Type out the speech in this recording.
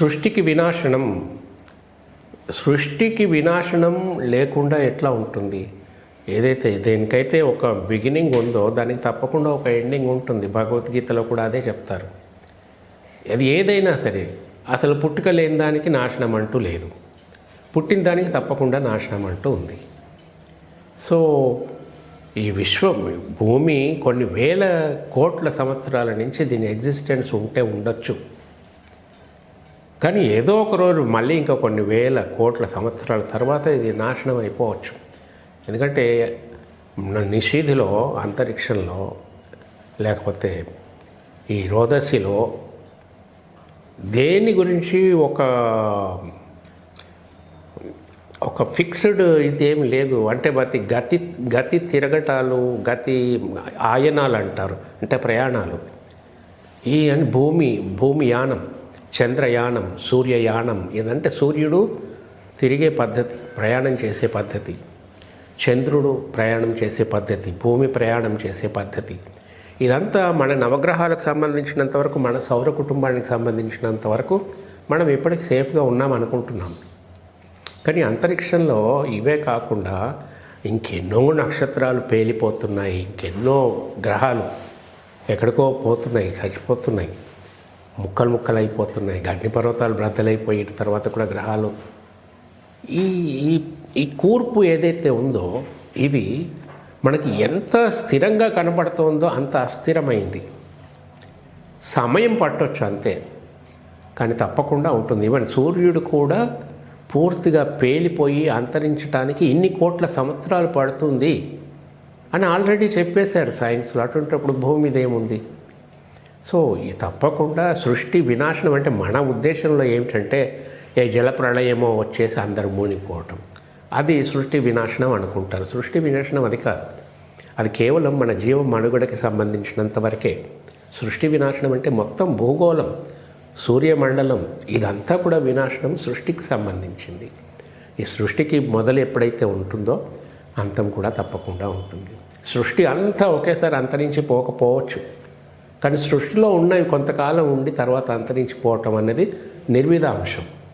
సృష్టికి వినాశనం సృష్టికి వినాశనం లేకుండా ఎట్లా ఉంటుంది? ఏదైతే దేనికైతే ఒక బిగినింగ్ ఉందో దానికి తప్పకుండా ఒక ఎండింగ్ ఉంటుంది. భగవద్గీతలో కూడా అదే చెప్తారు. అది ఏదైనా సరే అసలు పుట్టుక లేని దానికి నాశనం అంటూ లేదు. పుట్టిన దానికి తప్పకుండా నాశనం అంటూ ఉంది. సో ఈ విశ్వం భూమి కొన్ని వేల కోట్ల సంవత్సరాల నుంచి దీని ఎగ్జిస్టెన్స్ ఉంటే ఉండొచ్చు. కానీ ఏదో ఒక రోజు మళ్ళీ ఇంకా కొన్ని వేల కోట్ల సంవత్సరాల తర్వాత ఇది నాశనం అయిపోవచ్చు. ఎందుకంటే నిషీధిలో అంతరిక్షంలో లేకపోతే ఈ రోదసిలో దేని గురించి ఒక ఒక ఫిక్స్డ్ ఇదేం లేదు. అంటే ప్రతి గతి గతి తిరగటాలు గతి ఆయనాలు అంటారు అంటే ప్రయాణాలు. ఈ అని భూమి భూమి యానం. చంద్రయానం సూర్యయానం ఇదంటే సూర్యుడు తిరిగే పద్ధతి ప్రయాణం చేసే పద్ధతి. చంద్రుడు ప్రయాణం చేసే పద్ధతి భూమి ప్రయాణం చేసే పద్ధతి. ఇదంతా మన నవగ్రహాలకు సంబంధించినంత వరకు మన సౌర కుటుంబానికి సంబంధించినంత వరకు మనం ఇప్పటికి సేఫ్గా ఉన్నాం అనుకుంటున్నాం. కానీ అంతరిక్షంలో ఇవే కాకుండా ఇంకెన్నో నక్షత్రాలు పేలిపోతున్నాయి ఇంకెన్నో గ్రహాలు ఎక్కడికో పోతున్నాయి చచ్చిపోతున్నాయి. ముక్కలు ముక్కలు అయిపోతున్నాయి అగ్నిపర్వతాలు బ్రద్దలైపోయి తర్వాత కూడా గ్రహాలు. ఈ ఈ ఈ కూర్పు ఏదైతే ఉందో ఇది మనకి ఎంత స్థిరంగా కనబడుతోందో అంత అస్థిరమైంది. సమయం పట్టొచ్చు అంతే. కానీ తప్పకుండా ఉంటుంది. ఈవెన్ సూర్యుడు కూడా పూర్తిగా పేలిపోయి అంతరించడానికి ఇన్ని కోట్ల సంవత్సరాలు పడుతుంది అని ఆల్రెడీ చెప్పేశారు సైన్స్లో. అటువంటిప్పుడు భూమి మీద ఏముంది? సో ఈ తప్పకుండా సృష్టి వినాశనం అంటే మన ఉద్దేశంలో ఏమిటంటే ఏ జలప్రళయమో వచ్చేసి అందరు మునిగిపోవటం అది సృష్టి వినాశనం అనుకుంటారు. సృష్టి వినాశనం అది కాదు. అది కేవలం మన జీవ మనుగడకి సంబంధించినంత వరకే. సృష్టి వినాశనం అంటే మొత్తం భూగోళం సూర్యమండలం ఇదంతా కూడా వినాశనం సృష్టికి సంబంధించింది. ఈ సృష్టికి మొదలు ఎప్పుడైతే ఉంటుందో అంతం కూడా తప్పకుండా ఉంటుంది. సృష్టి అంతా ఒకేసారి అంతరించి పోకపోవచ్చు. కానీ సృష్టిలో ఉన్నవి కొంతకాలం ఉండి తర్వాత అంతరించిపోవటం అనేది నిర్విధాంశం.